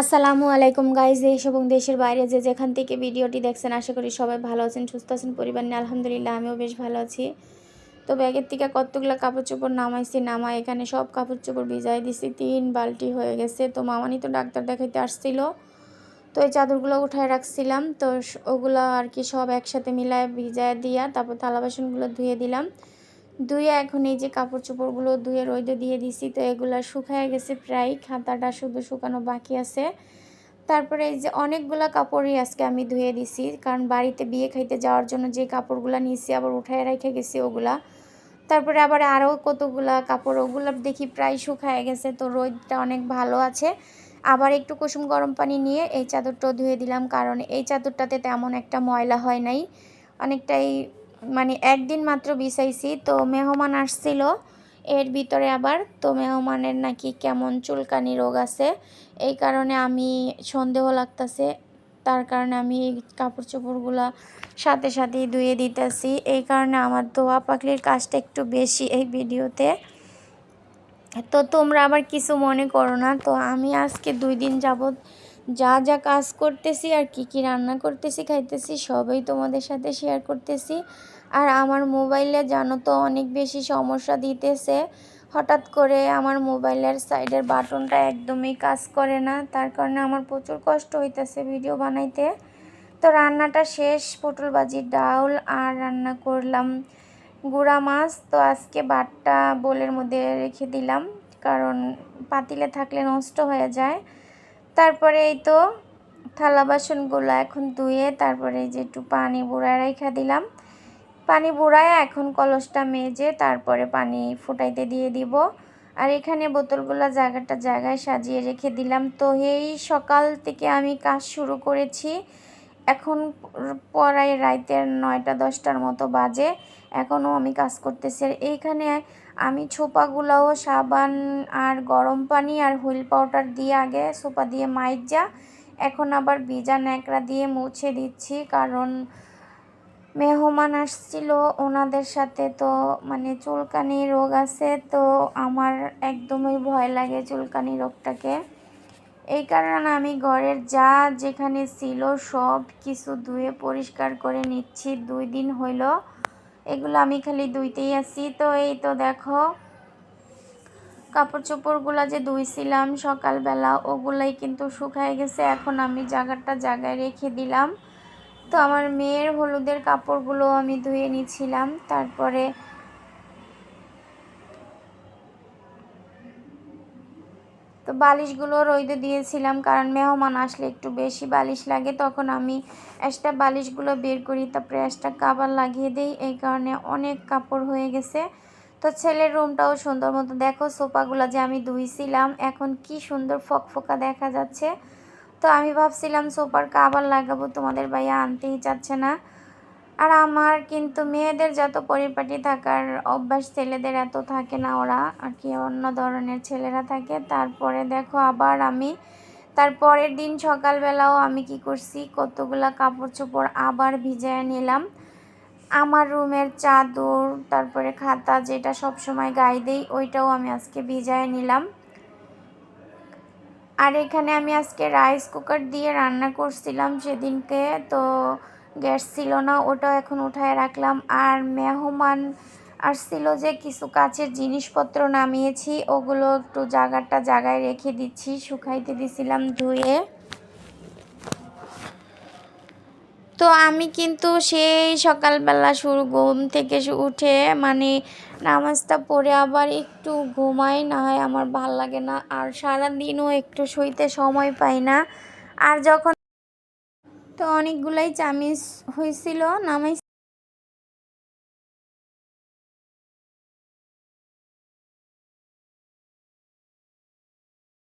আসসালামু আলাইকুম গাইজ দেশ এবং দেশের বাইরে যে যেখান থেকে ভিডিওটি দেখছেন, আশা করি সবাই ভালো আছেন, সুস্থ আছেন, পরিবার নিয়ে আলহামদুলিল্লাহ আমিও বেশ ভালো আছি। তো ব্যাগের থেকে কতগুলো কাপড় চোপড় নামাইছি নামা এখানে সব কাপড় চোপড় ভিজাই দিছি, তিন বালতি হয়ে গেছে। তো মামানি তো ডাক্তার দেখাইতে আসছিল, তো এই চাদরগুলো উঠায় রাখছিলাম, তো ওগুলো আর কি সব একসাথে মিলায় ভিজায় দিয়া তারপর থালা বাসনগুলো ধুয়ে দিলাম। ধুয়ে এখন এই যে কাপড় চোপড়গুলো ধুয়ে রোদে দিয়ে দিছি, তো এগুলো শুকায় গেছে প্রায়, খাতাটা শুধু শুকানো বাকি আছে। তারপরে এই যে অনেকগুলো কাপড়ই আজকে আমি ধুয়ে দিছি, কারণ বাড়িতে বিয়ে খাইতে যাওয়ার জন্য যে কাপড়গুলো নিয়েছি আবার উঠায় রেখে গেছি ওগুলা। তারপরে আবার আরও কতগুলা কাপড়, ওগুলো দেখি প্রায় শুকায় গেছে, তো রোদটা অনেক ভালো আছে। আবার একটু কুসুম গরম পানি নিয়ে এই চাদরটাও ধুয়ে দিলাম, কারণ এই চাদরটাতে তেমন একটা ময়লা হয় নাই। অনেকটাই মানে একদিন মাত্র বিছাইছি, তো মেহমান আসছিল। এর ভিতরে আবার, তো মেহমানের নাকি কেমন চুলকানি রোগ আছে, এই কারণে আমি সন্দেহ লাগতেছে। তার কারণে আমি এই কাপড় চোপড়গুলো সাথে সাথেই ধুয়ে দিতেছি। এই কারণে আমার ধোয়া পাখলির কাজটা একটু বেশি এই ভিডিওতে। তো তোমরা আবার কিছু মনে করো না, তো আমি আজকে দুই দিন যাবৎ যা যা কাজ করতেছি আর কি কি রান্না করতেছি, খাইতেছি, সবই তোমাদের সাথে শেয়ার করতেছি। আর আমার মোবাইলে জানো তো অনেক বেশি সমস্যা দিতেছে। হঠাৎ করে আমার মোবাইলের সাইডের বাটনটা একদমই কাজ করে না। তার কারণে আমার প্রচুর কষ্ট হইতেছে ভিডিও বানাইতে। তো রান্নাটা শেষ, পটল ভাজির ডাউল আর রান্না করলাম গুঁড়া মাছ। তো আজকে বাটটা বোলের মধ্যে রেখে দিলাম, কারণ পাতিলে থাকলে নষ্ট হয়ে যায়। তারপরে এই তো থালা বাসনগুলো এখন ধুয়ে তারপরে যে একটু পানি বুড়ায় রেখা দিলাম। পানি বুড়ায় এখন কলসটা মেজে তারপরে পানি ফুটাইতে দিয়ে দিব। আর এখানে বোতলগুলো জায়গাটা জায়গায় সাজিয়ে রেখে দিলাম। তো এই সকাল থেকে আমি কাজ শুরু করেছি। এখন পড়াই রাইতের নয়টা, দশটার মতো বাজে। এখনও আমি কাজ করতেছি। আর এইখানে আমি ছোপাগুলাও সাবান আর গরম পানি আর হুইল পাউডার দিয়ে আগে সোপা দিয়ে যা এখন আবার ভিজা ন্যাকড়া দিয়ে মুছে দিচ্ছি। কারণ মেহমান আসছিল, ওনাদের সাথে তো মানে চুলকানি রোগ আছে, তো আমার একদমই ভয় লাগে চুলকানি রোগটাকে। এই কারণে আমি ঘরের যা যেখানে ছিল সব কিছু ধুয়ে পরিষ্কার করে নিচ্ছি। দুই দিন হইল, এগুলো আমি খালি ধুইতেই আছি। তো এই তো দেখো কাপড় চোপড়গুলো যে ধুইছিলাম সকালবেলা, ওগুলাই কিন্তু শুকায় গেছে। এখন আমি জায়গাটা জায়গায় রেখে দিলাম। তো আমার মেয়ের হলুদের কাপড়গুলো আমি ধুয়ে নিছিলাম তারপরে তো বালিশগুলো রইদে দিয়েছিলাম, কারণ মেহমান আসলে একটু বেশি বালিশ লাগে, তখন আমি একটা বালিশগুলো বের করি তারপরে একটা কাবার লাগিয়ে দিই, এই কারণে অনেক কাপড় হয়ে গেছে। তো ছেলের রুমটাও সুন্দর মতো, দেখো সোফাগুলো যে আমি ধুইছিলাম, এখন কি সুন্দর ফকফকা দেখা যাচ্ছে। তো আমি ভাবছিলাম সোফার কাবার লাগাবো, তোমাদের ভাইয়া আনতেই চাচ্ছে না। আর আমার কিন্তু মেয়েদের যত পরিপাটি থাকার অভ্যাস ছেলেদের এত থাকে না ওরা, আর কি অন্য ধরনের ছেলেরা থাকে। তারপরে দেখো আবার আমি, তারপরের দিন সকালবেলাও আমি কি করছি, কতগুলা কাপড় চোপড় আবার ভিজায় নিলাম। আমার রুমের চাদর, তারপরে খাতা যেটা সব সময় গায়ে দেই, ওইটাও আমি আজকে ভিজায় নিলাম। আর এখানে আমি আজকে রাইস কুকার দিয়ে রান্না করছিলাম সেদিনকে, তো গ্যাস ছিল না ওটাও এখন উঠায় রাখলাম। আর মেহমান আসছিল যে কিছু কাচের জিনিসপত্র নামিয়েছি, ওগুলো একটু জায়গাটা জায়গায় রেখে দিচ্ছি, শুকাইতে দিছিলাম ধুয়ে। তো আমি কিন্তু সেই সকালবেলা শুরু ঘুম থেকে উঠে মানে নামাজটা পড়ে আবার একটু ঘুমাই, না হয় আমার ভালো লাগে না। আর সারাদিনও একটু শুইতে সময় পাই না। আর যখন তো অনেকগুলাই চামিচ হয়েছিল নামাই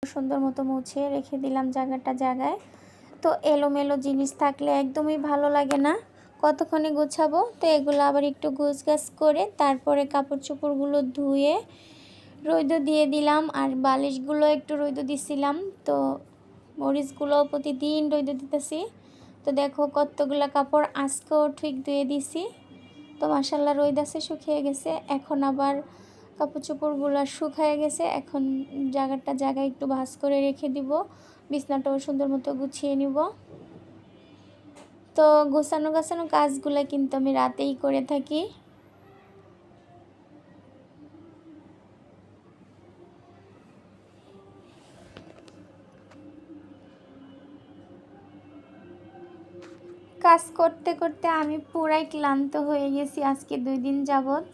সুন্দর মতো মুছে রেখে দিলাম জায়গাটা জায়গায়। তো এলোমেলো জিনিস থাকলে একদমই ভালো লাগে না। কতক্ষণে গুছাবো? তো এগুলো আবার একটু গুছ গাছ করে তারপরে কাপড় চোপড়গুলো ধুয়ে রৈদ দিয়ে দিলাম আর বালিশগুলো একটু রৈদ দিছিলাম। তো মরিচগুলো প্রতিদিন রৈদ দিতেছি। তো দেখো কতগুলো কাপড় আজকেও ঠিক ধুয়ে দিছি। তো মাসাল্লা রোদ আছে, শুকিয়ে গেছে। এখন আবার কাপড় চোপড়গুলো শুকায় গেছে। এখন জায়গাটা জায়গায় একটু ভাস করে রেখে দিব। বিছনাটাও সুন্দর মতো গুছিয়ে নিব। তো গোছানো গাছানো কাজগুলো কিন্তু আমি রাতেই করে থাকি। কাজ করতে করতে আমি পুরাই ক্লান্ত হয়ে গেছি আজকে দুই দিন যাবৎ।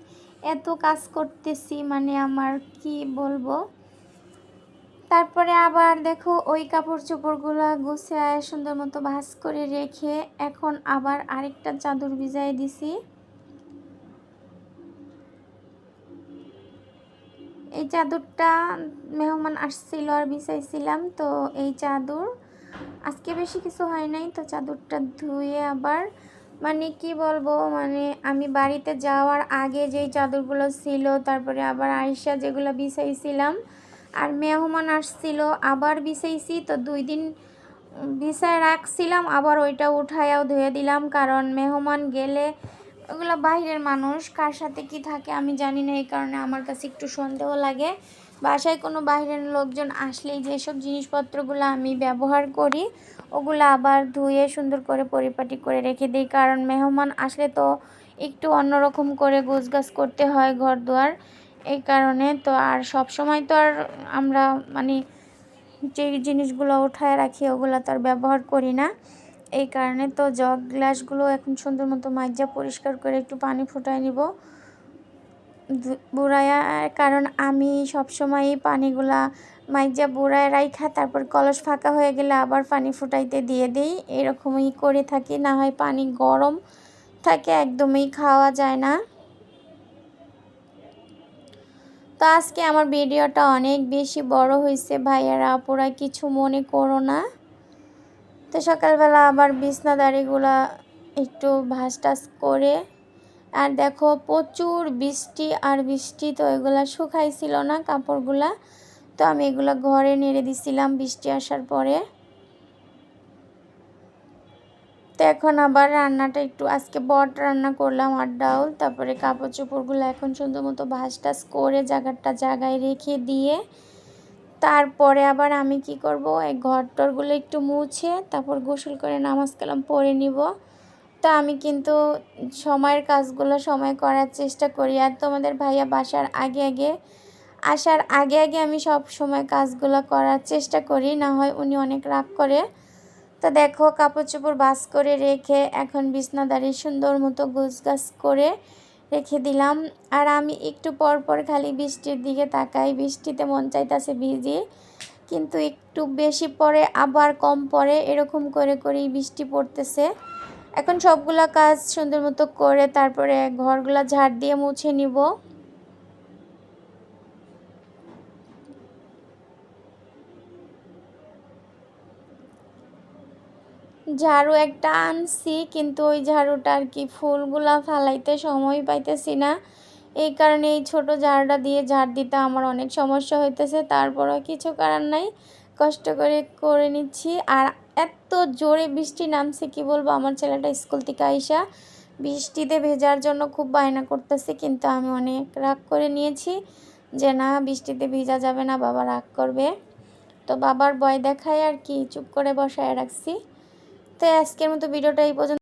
এত কাজ করতেছি মানে আমার কি বলব? তারপরে আবার দেখো ওই কাপড় চোপড়গুলো গুছায় সুন্দর মতো ভাস করে রেখে এখন আবার আরেকটা চাদর ভিজাই দিছি। এই চাদরটা মেহমান আসছিল আর বিছাইছিলাম, তো এই চাদর আজকে বেশি কিছু হয় নাই, তো চাদরটা ধুয়ে আবার মানে কি বলব মানে আমি বাড়িতে যাওয়ার আগে যেই চাদরগুলো ছিল, তারপরে আবার আয়সা যেগুলো বিছাইছিলাম, আর মেহমান আসছিল, আবার বিছাইছি, তো দুই দিন বিছায় রাখছিলাম, আবার ওইটা উঠায়াও ধুয়ে দিলাম, কারণ মেহমান গেলে ওগুলো বাইরের মানুষ, কার সাথে কি থাকে আমি জানি না, এই কারণে আমার কাছে একটু সন্দেহ লাগে। বাসায় কোনো বাইরের লোকজন আসলেই যেসব জিনিসপত্রগুলো আমি ব্যবহার করি, ওগুলো আবার ধুয়ে সুন্দর করে পরিপাটি করে রেখে দিই। কারণ মেহমান আসলে তো একটু অন্যরকম করে গোছগাছ করতে হয় ঘর দুয়ার এই কারণে তো আর সব সময় তো আর আমরা মানে যে জিনিসগুলো উঠায় রাখি, ওগুলো তো আর ব্যবহার করি না। এই কারণে তো জগ গ্লাসগুলো এখন সুন্দর মতো মাজা পরিষ্কার করে একটু পানি ফুটায় নিব। বুড়ায়া কারণ আমি সব সময় পানিগুলা মাইজা বুড়ায় রাইখা, তারপর কলস ফাঁকা হয়ে গেলে আবার পানি ফুটাইতে দিয়ে দিই। এরকমই করে থাকি, না হয় পানি গরম থাকে, একদমই খাওয়া যায় না। তো আজকে আমার ভিডিওটা অনেক বেশি বড় হয়েছে ভাইয়ারা, আপুরা কিছু মনে করো না। তো সকালবেলা আবার বিছনাদারিগুলা একটু ভাস টাস করে আর দেখো, প্রচুর বৃষ্টি আর বৃষ্টি তো এগুলা শুকাইছিল না কাপড়গুলা। তো আমি এগুলো ঘরে নেড়ে দিছিলাম বৃষ্টি আসার পরে। তো এখন আবার রান্নাটা একটু, আজকে বট রান্না করলাম আর ডাউল, তারপরে কাপড় চোপড়গুলো এখন সুন্দর মতো ভাস টাস করে জায়গাটা জায়গায় রেখে দিয়ে, তারপরে আবার আমি কি করব, এই ঘর টরগুলো একটু মুছে, তারপর গোসল করে নামাজ কালাম পরে নিব। তো আমি কিন্তু সময়ের কাজগুলো সময় করার চেষ্টা করি। আর তোমাদের ভাইয়া বাসার আগে আগে, আসার আগে আগে আমি সব সময় কাজগুলো করার চেষ্টা করি। না হয় উনি অনেক রাগ করে। তো দেখো কাপড় চোপড় বাস করে রেখে এখন বিছনাদারি সুন্দর মতো গাছ করে রেখে দিলাম। আর আমি একটু পর পর খালি বৃষ্টির দিকে তাকাই। বৃষ্টিতে মন চাইতেছে ভিজি, কিন্তু একটু বেশি পরে, আবার কম পরে এরকম করে করেই বৃষ্টি পড়তেছে। এখন সবগুলা কাজ সুন্দর মতো করে তারপরে ঘরগুলা ঝাড় দিয়ে মুছে নিব। ঝাড়ু একটা আনছি, কিন্তু ওই ঝাড়ুটা আর কি ফুলগুলা ফালাইতে সময় পাইতেছি না। এই কারণে এই ছোট ঝাড়টা দিয়ে ঝাড় দিতে আমার অনেক সমস্যা হইতেছে, তারপরেও কিছু কারণ নাই। কষ্ট করে করে নিচ্ছি। আর এত জোরে বৃষ্টি নামছে, কি বলব? আমার ছেলেটা স্কুল থেকে আইসা বৃষ্টিতে ভেজার জন্য খুব বায়না করতেছে, কিন্তু আমি অনেক রাগ করে নিয়েছি যে, না, বৃষ্টিতে ভিজা যাবে না, বাবা রাগ করবে। তো বাবার ভয় দেখায় আর কি, চুপ করে বসায় রাখছি। তো আজকের মতো ভিডিওটা এই পর্যন্ত।